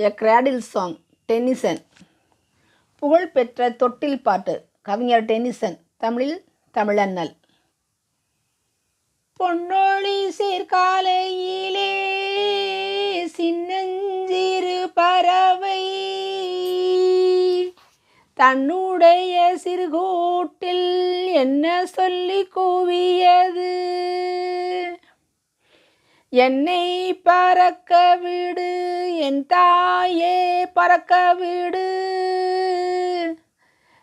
எ cradle song tennessine. புகழ்பெற்ற தொட்டில் பாட்டு கவிஞர் டென்னிசன் தமிழில் தமிழண்ணல். பொன்னொழி சீர்காலையிலே சின்னஞ்சிறு பறவை. தன்னுடைய சிறுகூட்டில் என்ன சொல்லி கூவியது? என்னை பறக்க விடு. என் தாயே பறக்க விடு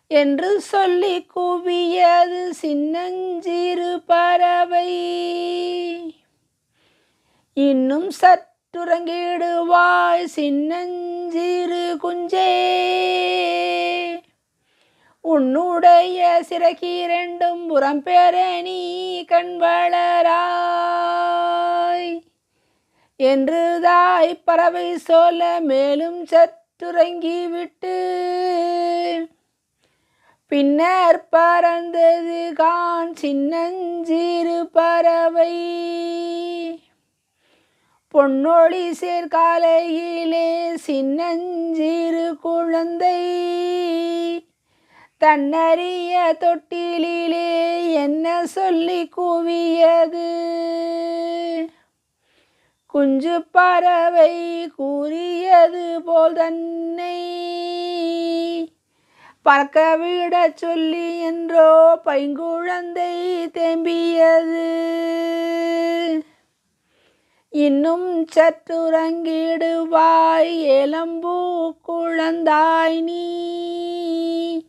என்று சொல்லி கூவியது சின்னஞ்சிறு பறவை. இன்னும் சற்றுறங்கிடுவாய் சின்னஞ்சிறு குஞ்சே. உன்னுடைய சிறகிரண்டும் புறம் பெற நீ கண் வளரா. என்று தாய் பறவை சொல்ல மேலும் சற்றுறங்கி விட்டு பின்னர் பறந்தது கான் சின்னஞ்சிறு பறவை. பொன்னொழி சேர்காலையிலே சின்னஞ்சிறு குழந்தை. தன்னறிய தொட்டிலே என்ன சொல்லி கூவியது? குஞ்சு பறவை கூறியது போல் தன்னை பறக்க விட சொல்லி என்றோ பைங்குழந்தை தேம்பியது. இன்னும் சற்றுறங்கிடுவாய் ஏலம்பூ குழந்தாய் நீ!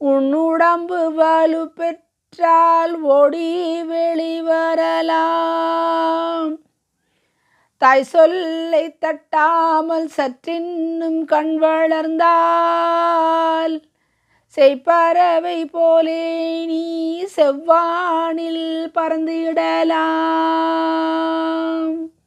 உன்னுடம்பு வலு பெற்றால் ஓடி வெளிவரலாம் தாய் சொல்லை தட்டாமல் சற்றின்னும் கண் வளர்ந்தால் செய்ப்பறவை போலே நீ செவ்வானில் பறந்துடலாம்